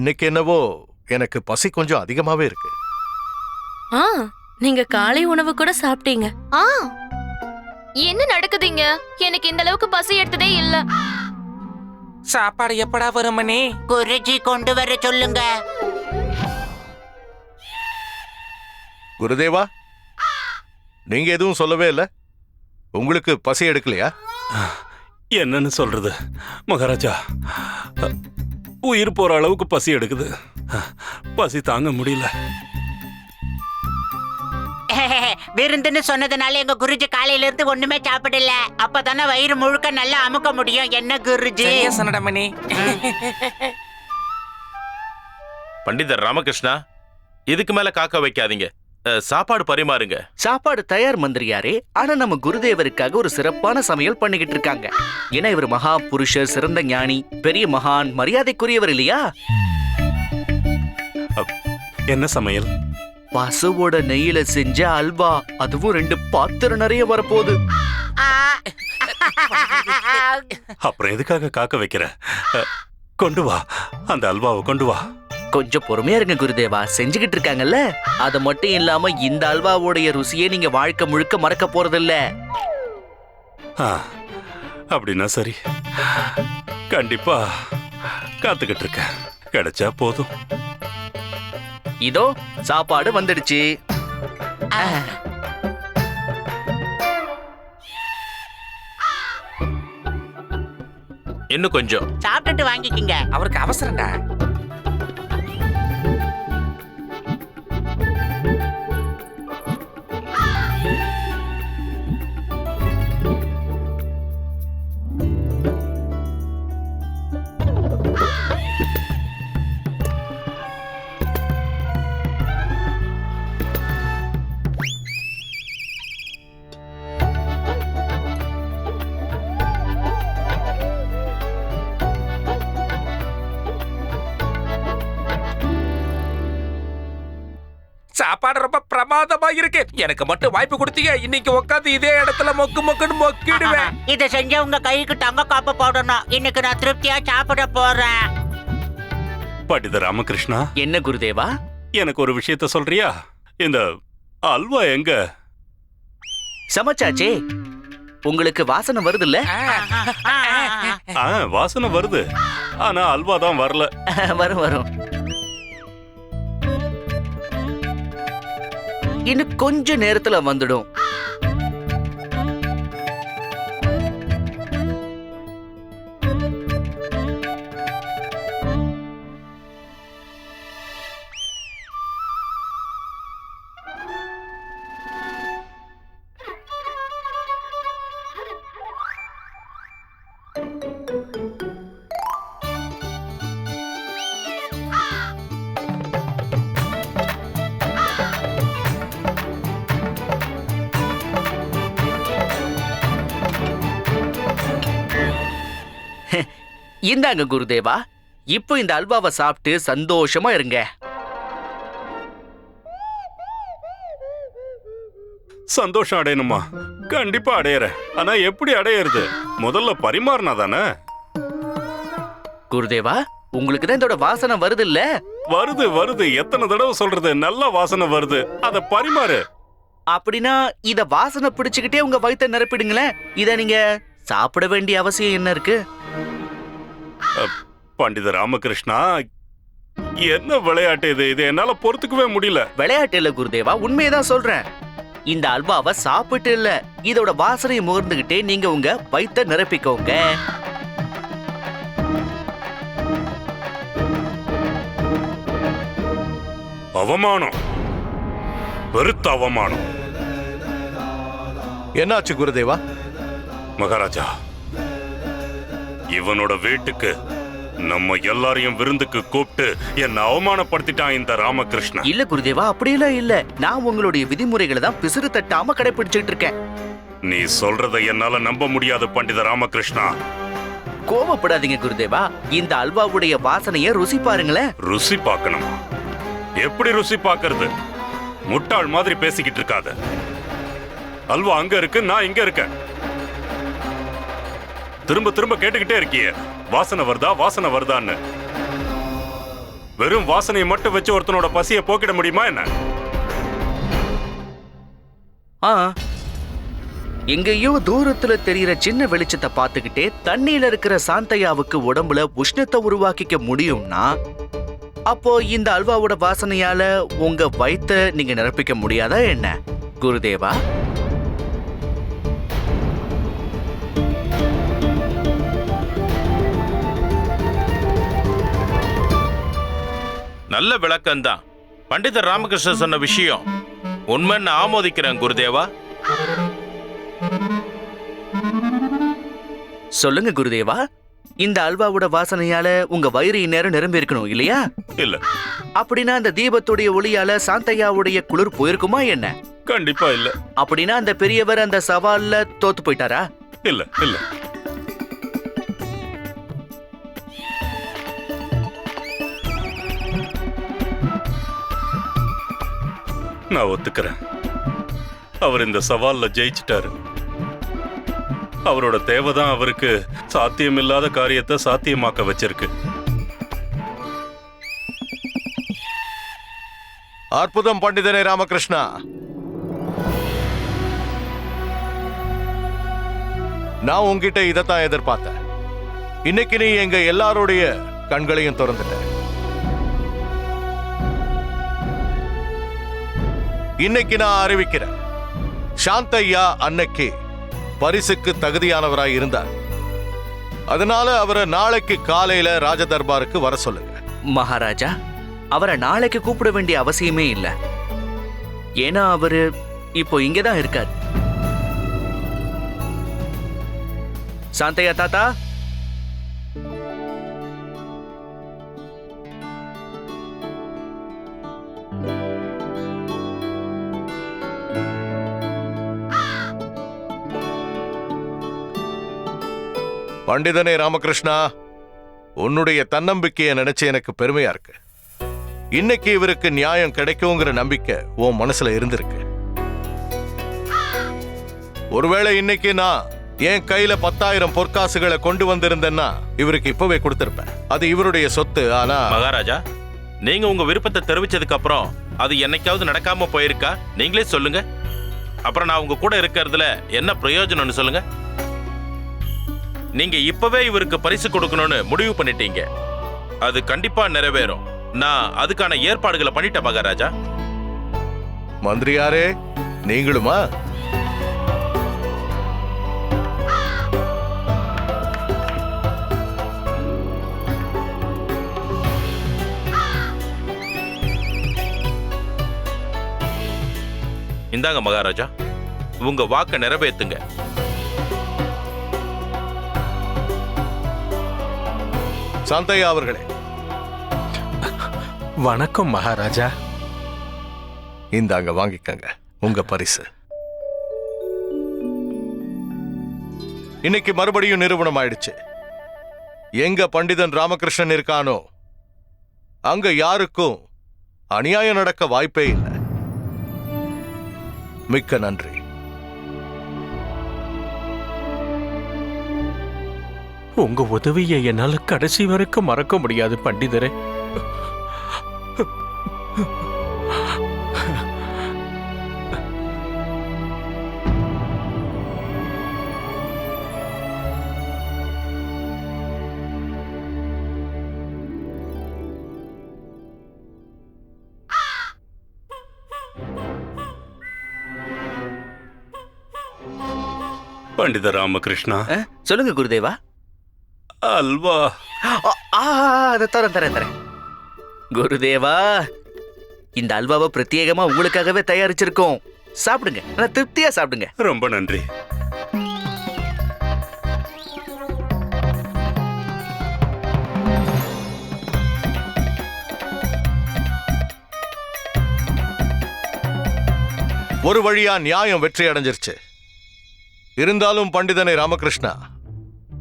இன்னைக்கு என்னவோ எனக்கு பசி கொஞ்சம் அதிகமாவே இருக்கு. ஆ நீங்க காலை உணவு கூட சாப்பிட்டீங்க. ஆ என்ன நடக்குதுங்க? எனக்கு இந்த அளவுக்கு பசி எடுத்ததே இல்ல. சாப்பாடு எப்படா வருமனே குருஜி கொண்டு வர சொல்லுங்க. குருதேவா நீங்க எதுவும் சொல்லவே இல்ல? உங்களுக்கு பசி எடுக்கலையா? என்னன்னு சொல்றது மகாராஜா. உயிர் போற அளவுக்கு பசி எடுக்குது. பசி தாங்க முடியல. விருந்துன்னு சொன்னதுனால எங்க குருஜி காலையில இருந்து ஒண்ணுமே சாப்பிடல. அப்பதானே வயிறு முழுக்க நல்லா அமுக்க முடியும். என்ன குருஜி? சொன்னடமனே பண்டிதர் ராமகிருஷ்ணா இதுக்கு மேல காக்க வைக்காதீங்க. சாப்பாடு பரிமாறுங்க. சாப்பாடு தயார் மந்திரியாரே ஆனா நம்ம குருதேவருக்காக ஒரு சிறப்பான சமையல் பண்ணிக்கிட்டு இருக்காங்க. ஏன்னா இவர் மகா புருஷர் சிறந்த ஞானி பெரிய மகான் மரியாதைக்குரியவர் இல்லையா? என்ன சமையல்? பசுவோட நெய்யில செஞ்ச அல்வா அதுவும் ரெண்டு பாத்திரம் நிறைய வரப்போகுது. அப்புறம் எதுக்காக காக்க வைக்கிற? கொண்டு வா அந்த அல்வாவை கொண்டு வா. கொஞ்சம் பொறுமையா இருங்க குருதேவா. செஞ்சுக்கிட்டு இருக்காங்கல்ல? அது மட்டும் இல்லாம இந்த அல்வாவோடைய ருசியை நீங்க வாழ்க்கை முழுக்க மறக்க போறதில்ல. ஆ, அப்படின்னா சரி. கண்டிப்பா காத்துக்கிட்டு இருக்கேன். கிடைச்சா போதும். இதோ சாப்பாடு வந்துடுச்சு. இன்னும் கொஞ்சம். சாப்பிட்டுட்டு வாங்கிக்கிங்க. அவருக்கு அவசரம்டா. எனக்கு மட்டும் வாய்ப்பு கொடுத்தீங்க. இன்னைக்கு உட்காந்து இதே இடத்துல மொக்கு மொக்குன்னு மொக்கிடுவேன். இத செஞ்ச உங்க கைக்கு தங்க காப்பு போடணும். இன்னைக்கு நான் திருப்தியா சாப்பிட போறேன். பண்டிதர் ராமகிருஷ்ணா என்ன குருதேவா? எனக்கு ஒரு விஷயத்த சொல்றியா? இந்த அல்வா எங்க? சமைச்சாச்சே. உங்களுக்கு வாசனை வருதுல்ல? ஆ வாசனை வருது. ஆனா அல்வா தான் வரல. வரும் வரும். இன்னும் கொஞ்ச நேரத்துல வந்துடும். இந்தாங்க குருதேவா இப்போ இந்த அல்வாவை சாப்பிட்டு சந்தோஷமா இருங்க. சந்தோஷம் அடையணுமா? கண்டிப்பா அடையறேன். ஆனா எப்படி அடையறது? முதல்ல பரிமாறினா தானே? குருதேவா உங்களுக்கு தான் இதோட வாசனை வருது இல்ல வருது வருது. எத்தனை தடவை சொல்றது? நல்ல வாசனை வருது. அத பரிமாறு. அப்படின்னா இத வாசனை பிடிச்சுக்கிட்டே உங்க வயித்தை நிரப்பிடுங்களேன். இத நீங்க சாப்பிட வேண்டிய அவசியம் என்ன இருக்கு? பண்டித ராமகிருஷ்ணா என்ன விளையாட்டு இது? இது என்னால பொறுத்துக்கவே முடியல. விளையாட்டு இல்ல குருதேவா. உண்மையதான் சொல்றேன். இந்த அல்வாவை சாப்பிட்டு இல்ல. இதோட வாசனையை முகர்ந்துகிட்டே நீங்க உங்க வயித்தை நிரப்பிக்கோங்க. அவமானம். பெருத்த அவமானம். என்னாச்சு குருதேவா? மகாராஜா இவனோட வீட்டுக்கு நம்ம எல்லாரையும் விருந்துக்கு கூப்பிட்டு என்ன அவமானப்படுத்திட்டான் இந்த ராமகிருஷ்ணன். இல்ல குருதேவா அப்படியெல்லாம் இல்ல. நான் உங்களுடைய விதிமுறைகளை தான் பிசிறு தட்டாம கடைபிடிச்சிட்டு இருக்கேன். நீ சொல்றதை என்னால நம்ப முடியாது பண்டித ராமகிருஷ்ணா. கோவப்படாதீங்க குருதேவா. இந்த அல்வாவுடைய வாசனைய ருசி பாருங்களேன். ருசி பார்க்கணுமா? எப்படி ருசி பார்க்கறது? முட்டாள் மாதிரி பேசிக்கிட்டு இருக்காத. அல்வா அங்க இருக்கு நான் இங்க இருக்கேன். திரும்ப திரும்ப கேட்டுக்கிட்டே இருக்கியே. வாசனை வருதா வாசனை வருதான்னு. வெறும் வாசனையை மட்டும் வச்சு ஒருத்தனோட பசியை போக்கிட முடியுமா என்ன? ஆ. எங்கேயோ தூரத்துல தெரியிற சின்ன வெளிச்சத்தை பார்த்துக்கிட்டே தண்ணியில இருக்கிற சாந்தையாவுக்கு உடம்புல உஷ்ணத்தை உருவாக்கிக்க முடியும்னா அப்போ இந்த அல்வாவோட வாசனையால உங்க வயிற்ற நீங்க நிரப்பிக்க முடியாதா என்ன? குருதேவா? நல்ல விளக்கம்தான். பண்டிதர் ராமகிருஷ்ணன் சொன்ன விஷயம். உண்மைன்னு ஆமோதிக்கிறேன் குருதேவா. சொல்லுங்க குருதேவா. இந்த அல்வாவோட வாசனையால உங்க வயிறு இந்நேரம் நிரம்பி இருக்கணும் இல்லையா? இல்ல. அப்படின்னா அந்த தீபத்துடைய ஒளியால சாந்தையாவுடைய குளிர் போயிருக்குமா என்ன? கண்டிப்பா இல்ல. அப்படின்னா அந்த பெரியவர் அந்த சவால்ல தோத்து போயிட்டாரா? இல்ல இல்ல. நான் ஒத்துக்கிறேன். அவர் இந்த சவால்ல ஜெயிச்சிட்டாரு. அவரோட தேவைதான் அவருக்கு சாத்தியமில்லாத காரியத்தை சாத்தியமாக்க வச்சிருக்கு. அற்புதம் பண்டிதனே ராமகிருஷ்ணா. நான் உங்ககிட்ட இதைத்தான் எதிர்பார்த்தேன். இன்னைக்கு நீ எங்க எல்லாருடைய கண்களையும் திறந்துட்ட. இன்னைக்கு நான் அறிவிக்கிறேன். சாந்தையா அன்னைக்கு பரிசுக்கு தகுதியானவராய் இருந்தார். அதனால அவரை நாளைக்கு காலையில ராஜ தர்பாருக்கு வர சொல்லுங்க. மகாராஜா அவரை நாளைக்கு கூப்பிட வேண்டிய அவசியமே இல்லை. ஏன்னா அவரு இப்போ இங்கதான் இருக்கார். சாந்தையா தாத்தா பண்டிதனே ராமகிருஷ்ணா உன்னுடைய தன்னம்பிக்கையை நினைச்சு எனக்கு பெருமையா இருக்கு. இன்னைக்கு இவருக்கு நியாயம் கிடைக்குங்கிற நம்பிக்கை உன் மனசுல இருந்திருக்கு. ஒருவேளை இன்னைக்கு நான் என் கையில பத்தாயிரம் பொற்காசுகளை கொண்டு வந்திருந்தேன்னா இவருக்கு இப்பவே கொடுத்திருப்பேன். அது இவருடைய சொத்து ஆனா மகாராஜா நீங்க உங்க விருப்பத்தை தெரிவிச்சதுக்கு அப்புறம் அது என்னைக்காவது நடக்காம போயிருக்கா? நீங்களே சொல்லுங்க. அப்புறம் நான் உங்க கூட இருக்கிறதுல என்ன பிரயோஜனம்னு சொல்லுங்க. நீங்க இப்பவே இவருக்கு பரிசு கொடுக்கணும்னு முடிவு பண்ணிட்டீங்க. அது கண்டிப்பா நிறைவேறும். நான் அதுக்கான ஏற்பாடுகளை பண்ணிட்டேன் மகாராஜா. மந்திரியாரே நீங்களுமா? இந்தாங்க மகாராஜா. உங்க வாக்க நிறைவேத்துங்க. சாந்தையா அவர்களே. வணக்கம் மகாராஜா. இந்தாங்க வாங்கிக்கங்க. உங்க பரிசு. இன்னைக்கு மறுபடியும் நிரூபணம் ஆயிடுச்சு. எங்க பண்டிதன் ராமகிருஷ்ணன் இருக்கானோ அங்க யாருக்கும் அநியாயம் நடக்க வாய்ப்பே இல்லை. மிக்க நன்றி. உங்க உதவியை என்னால கடைசி வரைக்கும் மறக்க முடியாது பண்டிதரே. பண்டித ராமகிருஷ்ணா. சொல்லுங்க குருதேவா. அல்வா. ஆ, ஆ அதை தரேன் தரேன் தரேன். குருதேவா இந்த அல்வாவை பிரத்யேகமா உங்களுக்காகவே தயாரிச்சிருக்கோம். சாப்பிடுங்க நல்லா திருப்தியா சாப்பிடுங்க. ரொம்ப நன்றி. ஒரு வழியா நியாயம் வெற்றி அடைஞ்சிருச்சு. இருந்தாலும் பண்டிதனை ராமகிருஷ்ணா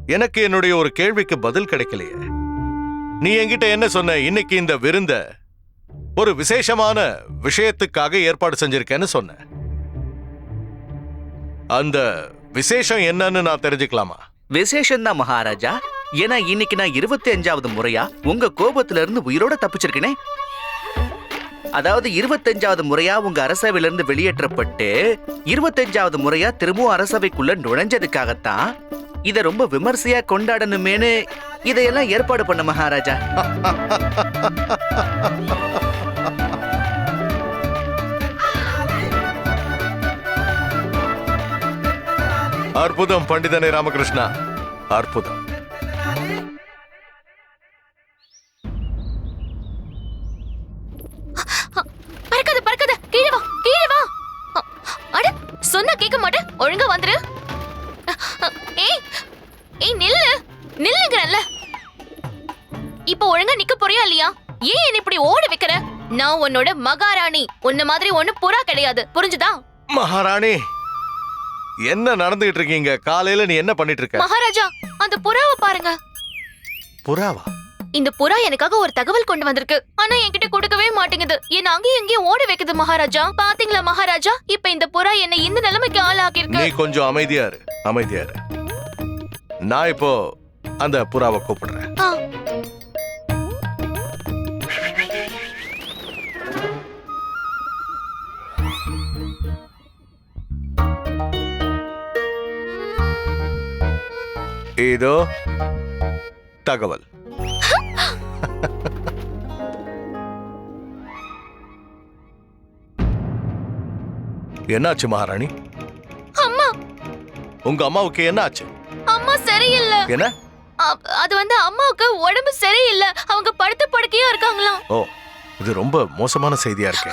எனக்கு என்னுடைய ஒரு கேள்விக்கு பதில் கிடைக்கலையே. நீ என்கிட்ட என்ன சொன்ன? இன்னைக்கு இந்த விருந்த ஒரு விசேஷமான விஷயத்துக்காக ஏற்பாடு செஞ்சிருக்கேன்னு சொன்ன. அந்த விசேஷம் என்னன்னு நான் தெரிஞ்சுக்கலாமா? விசேஷம் தான் மகாராஜா. ஏன்னா இன்னைக்கு நான் இருபத்தி அஞ்சாவது முறையா உங்க கோபத்துல இருந்து உயிரோட தப்பிச்சிருக்கேனே. அதாவது இருபத்தஞ்சாவது முறையா உங்க அரசவையிலிருந்து வெளியேற்றப்பட்டு இருபத்தஞ்சாவது முறையா திரும்பவும் அரசவைக்குள்ள நுழைஞ்சதுக்காகத்தான் இத ரொம்ப விமர்சையா கொண்டாடணுமேனு இதையெல்லாம் ஏற்பாடு பண்ண மகாராஜா. அற்புதம் பண்டிதனே ராமகிருஷ்ணா. அற்புதம். இப்போ ஒழுங்கா நிக்க போறியா இல்லையா? ஏன் என்ன இப்படி ஓட வைக்கிற? நான் உன்னோட மகாராணி. உன்ன மாதிரி ஒண்ணு புறா கிடையாது. புரிஞ்சுதா? மகாராணி என்ன நடந்துகிட்டு இருக்கீங்க? காலையில நீ என்ன பண்ணிட்டு இருக்க? மகாராஜா அந்த புறாவை பாருங்க. புறாவா? இந்த புறா எனக்காக ஒரு தகவல் கொண்டு வந்திருக்கு. ஆனா என்கிட்ட கொடுக்கவே மாட்டேங்குது. என்ன அங்கேயும் இங்கேயும் ஓட வைக்குது மகாராஜா. பாத்தீங்களா மகாராஜா? இப்ப இந்த புறா என்ன இந்த நிலைமைக்கு ஆளாக்கி நீ கொஞ்சம் அமைதியா இரு. அமைதியா இரு. நான் இப்போ அந்த புறாவை கூப்பிடுறேன். இதோ தகவல். என்னாச்சு மகாராணி? அம்மா. உங்க அம்மாவுக்கு என்ன ஆச்சு அம்மா சரியில்லை. என்ன? அது வந்து அம்மாவுக்கு உடம்பு சரியில்லை. அவங்க படுத்த படுக்கையா இருக்காங்களாம். ஓ இது ரொம்ப மோசமான செய்தியா இருக்கு.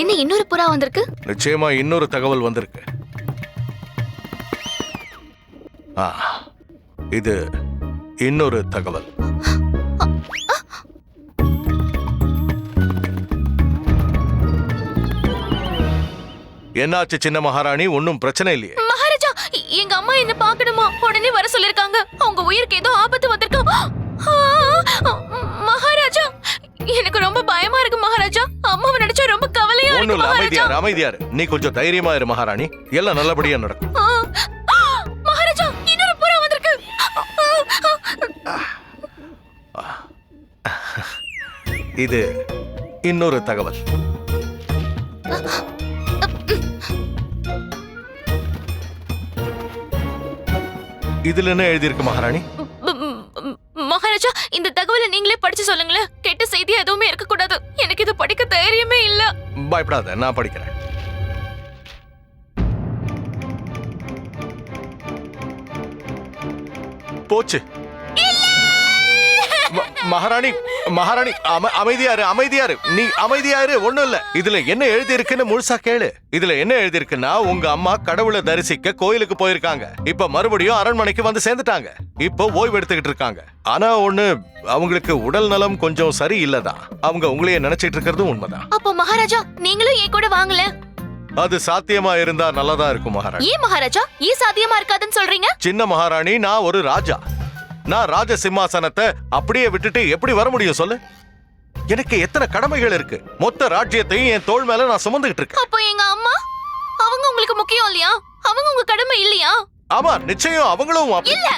என்ன இன்னொரு புறா வந்திருக்கு? நிச்சயமா இன்னொரு தகவல் வந்திருக்கு. இது இன்னொரு தகவல். என்னாச்சு சின்ன மகாராணி? ஒன்னும் பிரச்சனை இல்லையே. மகாராஜா எங்க அம்மா என்ன பார்க்கணுமா உடனே வர சொல்லிருக்காங்க. அவங்க உயிருக்கு ஏதோ ஆபத்து வந்திருக்கு. மகாராஜா எனக்கு ரொம்ப பயமா இருக்கு மகாராஜா. அம்மாவை நினைச்சா ரொம்ப கவலையா இருக்கு மகாராஜா. அமைதியாரு அமைதியாரு. நீ கொஞ்சம் தைரியமா இரு மகாராணி. எல்லாம் நல்லபடியா நடக்கும். இது இன்னொரு தகவல். இதுல என்ன எழுதியிருக்கு மகாராணி? மகாராஜா இந்த தகவலை நீங்களே படிச்சு சொல்லுங்களேன். கெட்ட செய்தி எதுவுமே இருக்க கூடாது எனக்கு இது படிக்க தைரியமே இல்ல. பயப்படாத நான் படிக்கிறேன். போச்சு. மகாராணி மகாராணி அம- அமைதியாரு அமைதியாரு. நீ அமைதியாரு ஒண்ணும் இல்ல. இதுல என்ன எழுதி இருக்குன்னு முழுசா கேளு. இதுல என்ன எழுதி இருக்குன்னா உங்க அம்மா கடவுளை தரிசிக்க கோயிலுக்கு போயிருக்காங்க. இப்ப மறுபடியும் அரண்மனைக்கு வந்து சேர்ந்துட்டாங்க. இப்போ ஓய்வு எடுத்துக்கிட்டு இருக்காங்க. ஆனா ஒண்ணு அவங்களுக்கு உடல் நலம் கொஞ்சம் சரி இல்லதான் அவங்க உங்களையே நினைச்சிட்டு இருக்கிறதும் உண்மைதான். அப்போ மகாராஜா நீங்களும் என் கூட வாங்கல அது சாத்தியமா இருந்தா நல்லதா இருக்கும் மகாராணி. ஏன் மகாராஜா? ஏன் சாத்தியமா இருக்காதுன்னு சொல்றீங்க? சின்ன மகாராணி நான் ஒரு ராஜா. நான் ராஜ சிம்மாசனத்தை அப்படியே விட்டுட்டு எப்படி வர முடியும் சொல்லு? எனக்கு எத்தனை கடமைகள் இருக்கு? மொத்த ராஜ்யத்தையும் என் தோள் மேல நான் சுமந்துகிட்டு இருக்கேன். அப்போ எங்க அம்மா? அவங்க உங்களுக்கு முக்கியம் இல்லையா? அவங்க உங்க கடமை இல்லையா? ஆமா நிச்சயம் அவங்களும் அப்படி- இல்ல!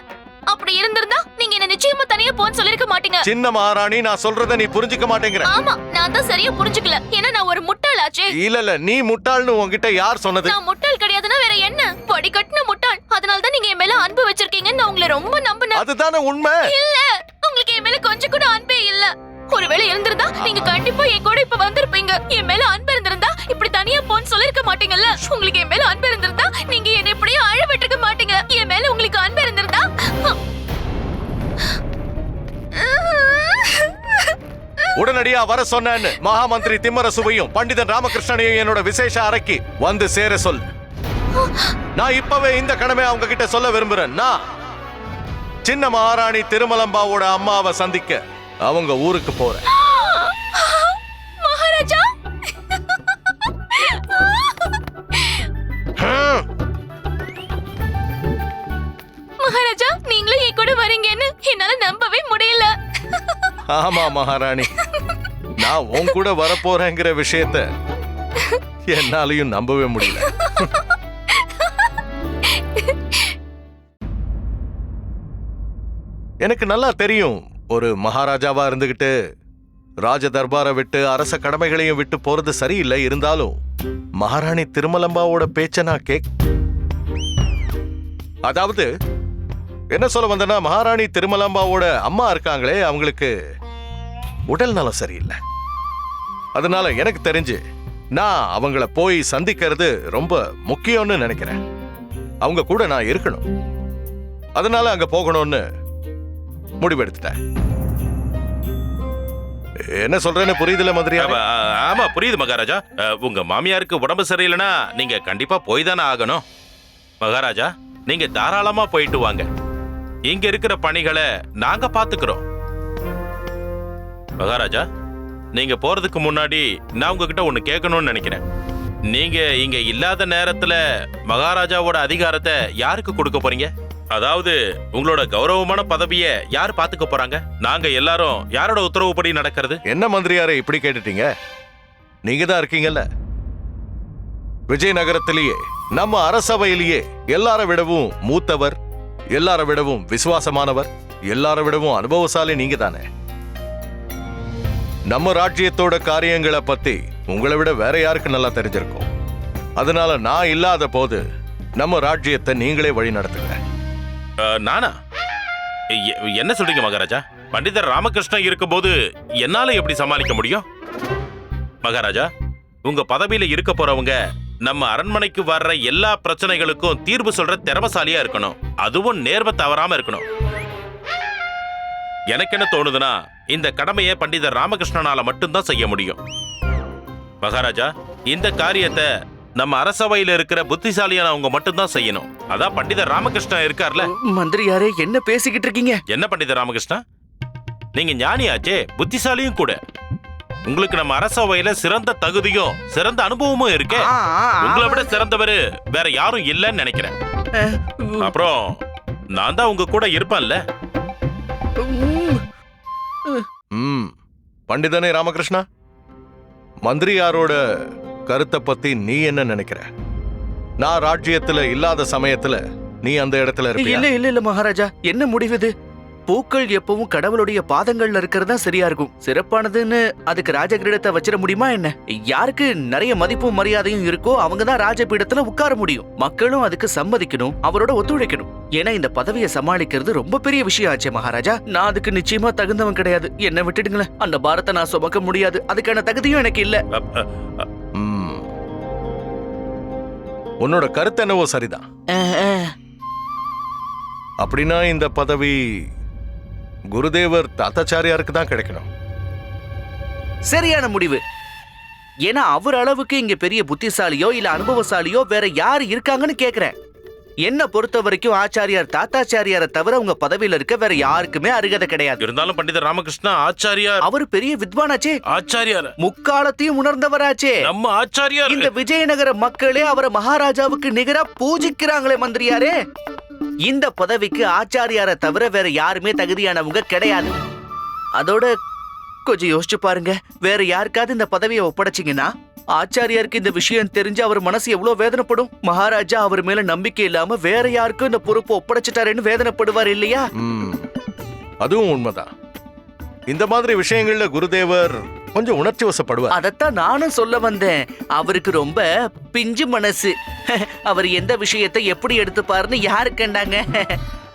அப்படி இருந்திருந்தா நீங்க என்ன நிச்சயமா தனியா போன்னு சொல்லிருக்க மாட்டீங்க. சின்ன மகாராணி நான் சொல்றத நீ புரிஞ்சுக்க மாட்டேங்கிற. ஆமா நான் தான் சரியா புரிஞ்சுக்கல. ஏன்னா நான் ஒரு முட்டாளாச்சே. இல்ல இல்ல நீ முட்டாள்னு உன்கிட்ட யார் சொன்னது? நான் முட்டாள் கிடையாதுன்னா வேற என்ன படி கட்டின முட்டாள் அதனால தான் நீங்க என் மேல அன்பு வச்சிருக்கீங்கன்னு நான் உங்களை ரொம்ப உண்மை. இல்ல உங்களுக்கு என் மேல கொஞ்சம் கூட அன்பே இல்ல. ஒருவேளை இருந்திருந்தா நீங்க கண்டிப்பா என் கூட இப்ப வந்திருப்பீங்க. என் மேல அன்பு இருந்திருந்தா இப்படி தனியா போன்னு சொல்லிருக்க மாட்டீங்கல்ல? உங்களுக்கு என் மேல அன்பு இருந்திருந்தா நீங்க என்ன இப்படியே அழ விட்டுருக்க மாட்டீங்க. என் மேல உங்களுக்கு அன்பு இருந்திருந்தா? உடனடியா வர சொன்னேன்னு மகாமந்திரி திம்மரசுவையும் பண்டிதன் ராமகிருஷ்ணனையும் என்னோட விசேஷ அறைக்கு வந்து சேர சொல். நான் இப்பவே இந்த கடமை அவங்க கிட்ட சொல்ல விரும்புறேன். நான் சின்ன மகாராணி திருமலம்பாவோட அம்மாவை சந்திக்க அவங்க ஊருக்கு போறேன். மகாராஜா. மகாராஜா நீங்களும் என் கூட வரீங்கன்னு என்னால நம்பவே முடியல. ஆமா மகாராணி. நான் உன் கூட வரப்போறேங்கிற விஷயத்த என்னாலையும் நம்பவே முடியல. எனக்கு நல்லா தெரியும். ஒரு மகாராஜாவா இருந்துகிட்டு ராஜ தர்பாரை விட்டு அரச கடமைகளையும் விட்டு போறது சரியில்லை இருந்தாலும் மகாராணி திருமலம்பாவோட பேச்ச நான் கேக் அதாவது என்ன சொல்ல வந்தேன்னா மகாராணி திருமலம்பாவோட அம்மா இருக்காங்களே அவங்களுக்கு உடல் நலம் சரியில்லை. அதனால எனக்கு தெரிஞ்சு நான் அவங்கள போய் சந்திக்கிறது ரொம்ப முக்கியம்னு நினைக்கிறேன். அவங்க கூட நான் இருக்கணும். அதனால அங்க போகணும்னு முடிவெடுத்துட்டேன். என்ன சொல்றேன்னு புரியுதுல மதுரையா ஆமா, புரியுது மகாராஜா. உங்க மாமியாருக்கு உடம்பு சரியில்லைன்னா நீங்க கண்டிப்பா போய் தானே ஆகணும். மகாராஜா நீங்க தாராளமா போயிட்டு வாங்க. இங்க இருக்கிற பணிகளை நாங்க பாத்துக்கிறோம். மகாராஜா நீங்க போறதுக்கு முன்னாடி நான் உங்ககிட்ட ஒண்ணு கேட்கணும்னு நினைக்கிறேன். நீங்க இங்க இல்லாத நேரத்துல மகாராஜாவோட அதிகாரத்தை யாருக்கு கொடுக்க போறீங்க? அதாவது உங்களோட கௌரவமான பதவியை யார் பாத்துக்க போறாங்க? நாங்க எல்லாரும் யாரோட உத்தரவுப்படி நடக்கிறது? என்ன மந்திரியாரே இப்படி கேட்டுட்டீங்க? நீங்க தான் இருக்கீங்கல்ல? விஜயநகரத்திலேயே நம்ம அரசவையிலேயே எல்லார விடவும் மூத்தவர் எல்லார விடவும் விசுவாசமானவர் எல்லார விடவும் அனுபவசாலி நீங்க தானே நம்ம ராஜ்யத்தோட காரியங்களை பத்தி உங்களை விட வேற யாருக்கு நல்லா தெரிஞ்சிருக்கும்? அதனால நான் இல்லாத போது நம்ம ராஜ்யத்தை நீங்களே வழி நடத்துங்க. நானா? எ- என்ன சொல்றீங்க மகாராஜா? பண்டிதர் ராமகிருஷ்ணன் இருக்கும்போது என்னால எப்படி சமாளிக்க முடியும்? மகாராஜா உங்க பதவியில இருக்க போறவங்க நம்ம அரண்மனைக்கு வர்ற எல்லா பிரச்சனைகளுக்கும் தீர்வு சொல்ற திறமசாலியா இருக்கணும். அதுவும் நேர்மை தவறாம இருக்கணும். எனக்கு என்ன தோணுதுன்னா இந்த கடமையை பண்டிதர் ராமகிருஷ்ணனால மட்டும்தான் செய்ய முடியும். மகாராஜா இந்த காரியத்தை நம்ம அரசவையில இருக்கிற புத்திசாலியானவங்க மட்டும்தான் செய்யணும். அதான் பண்டிதர் ராமகிருஷ்ணன் இருக்கார்ல. மந்திரியாரே என்ன பேசிக்கிட்டு இருக்கீங்க? என்ன பண்டித ராமகிருஷ்ணா? நீங்க ஞானியாச்சே புத்திசாலியும் கூட. உங்களுக்கு நம்ம அரசவையில சிறந்த தகுதியும் சிறந்த அனுபவமும் இருக்கே. உங்களை விட. சிறந்தவரு வேற யாரும் இல்லைன்னு நினைக்கிறேன். அப்புறம் நான் தான் உங்க கூட இருப்பேன்ல. பண்டிதனே ராமகிருஷ்ணா. மந்திரியாரோட கருத்தை பத்தி நீ என்ன நினைக்கிற? நான் ராஜ்யத்துல இல்லாத சமயத்துல நீ அந்த இடத்துல இருப்பியா? இல்ல இல்ல இல்ல மகாராஜா. என்ன முடிவு இது? பூக்கள் எப்பவும் கடவுளுடைய பாதங்கள்ல இருக்கிறது சரியா இருக்கும். சிறப்பானதுன்னு அதுக்கு ராஜகிரீடத்தை வச்சிட முடியுமா என்ன? யாருக்கு நிறைய மதிப்பும் மரியாதையும் இருக்கோ அவங்க தான் ராஜபீடத்துல உட்கார முடியும். மக்களும் அதுக்கு சம்மதிக்கணும் அவரோட ஒத்துழைக்கணும். ஏன்னா இந்த பதவியை சமாளிக்கிறது ரொம்ப பெரிய விஷயம் ஆச்சே மகாராஜா. நான் அதுக்கு நிச்சயமா தகுந்தவன் கிடையாது. என்ன விட்டுடுங்களேன். அந்த பாரத்தை நான் சுமக்க முடியாது. அதுக்கான தகுதியும் எனக்கு இல்ல. உன்னோட கருத்து என்னவோ சரிதான். அப்படின்னா இந்த பதவி குருதேவர் தாத்தாச்சாரியாருக்கு தான் கிடைக்கணும். சரியான முடிவு. ஏன்னா அவர் அளவுக்கு இங்க பெரிய புத்திசாலியோ இல்ல அனுபவசாலியோ வேற யாரு இருக்காங்கன்னு கேக்குறேன். என்ன பொறுத்த வரைக்கும் ஆச்சாரியார் தாத்தாச்சாரியாரை தவிர உங்க பதவியில இருக்க வேற யாருக்குமே அருகதை கிடையாது. இருந்தாலும் பண்டிதர் ராமகிருஷ்ணா ஆச்சாரியார். அவர் பெரிய வித்வானாச்சே. ஆச்சாரியார். முக்காலத்தையும் உணர்ந்தவராச்சே. நம்ம ஆச்சாரியார். இந்த விஜயநகர மக்களே அவரை மகாராஜாவுக்கு நிகரா பூஜிக்கிறாங்களே மந்திரியாரே. இந்த பதவிக்கு ஆச்சாரியாரை தவிர வேற யாருமே தகுதியானவங்க கிடையாது. அதோட கொஞ்சம் யோசிச்சு பாருங்க. வேற யாருக்காவது இந்த பதவியை ஒப்படைச்சீங்கன்னா? ஆச்சாரியாருக்கு இந்த விஷயம் தெரிஞ்சு அவர் மனசு எவ்வளவு வேதனைப்படும்? மகாராஜா அவர் மேல நம்பிக்கை இல்லாம வேற யாருக்கும் இந்த பொறுப்பு ஒப்படைச்சிட்டாருன்னு வேதனைப்படுவார் இல்லையா. அதுவும் உண்மைதான். இந்த மாதிரி விஷயங்கள்ல குருதேவர் கொஞ்சம் உணர்ச்சி வசப்படுவார். அதத்தான் நானும் சொல்ல வந்தேன். அவருக்கு ரொம்ப பிஞ்சு மனசு. அவர் எந்த விஷயத்தை எப்படி எடுத்துப்பாருன்னு யாரு கண்டாங்க?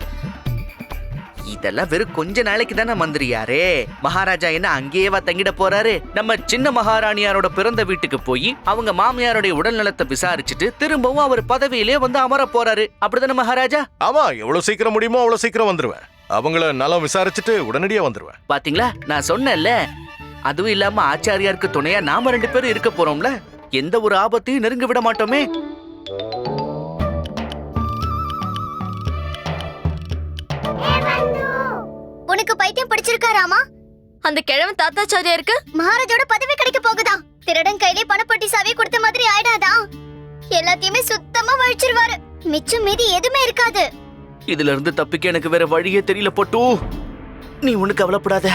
இதெல்லாம் வெறும் கொஞ்ச நாளைக்கு தானே மந்திரியாரே. மகாராஜா என்ன அங்கேயேவா தங்கிட போறாரு? நம்ம சின்ன மகாராணியாரோட பிறந்த வீட்டுக்கு போய் அவங்க மாமியாருடைய உடல் நலத்தை விசாரிச்சுட்டு திரும்பவும் அவர் பதவியிலே வந்து அமர போறாரு. அப்படிதானே மகாராஜா? ஆமா எவ்வளவு சீக்கிரம் முடியுமோ அவ்வளவு சீக்கிரம் வந்துருவேன். அவங்கள நலம் விசாரிச்சுட்டு உடனடியா வந்துருவேன். பாத்தீங்களா? நான் சொன்னேன்ல. அதுவும் இல்லாம ஆச்சாரியாருக்கு துணையா நாம ரெண்டு பேரும் இருக்க போறோம்ல. எந்த ஒரு ஆபத்தையும் நெருங்க விட மாட்டோமே. உனக்கு பைத்தியம் பிடிச்சிருக்கா ராமா? அந்த கிழவன் தாத்தாச்சாரியாருக்கு? மகாராஜோட பதவி கிடைக்க போகுதா? திருடன் கையிலே பணப்பட்டி சாவி கொடுத்த மாதிரி ஆயிடாதா? எல்லாத்தையுமே சுத்தமா வழிச்சிருவாரு. மிச்சம் மீதி எதுவுமே இருக்காது. இதுல இருந்து தப்பிக்க எனக்கு வேற வழியே தெரியல பொட்டு. நீ ஒண்ணு கவலைப்படாத.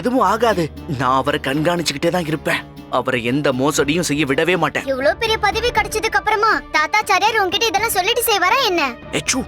எதுவும் ஆகாது. நான் அவரை கண்காணிச்சுக்கிட்டே தான் இருப்பேன். அவரை எந்த மோசடியும் செய்ய விடவே மாட்டேன். இவ்ளோ பெரிய பதவி கிடைச்சதுக்கு அப்புறமா தாத்தாச்சாரியார் உன்கிட்ட இதெல்லாம் சொல்லிட்டு செய்வாரா என்ன? எச்சு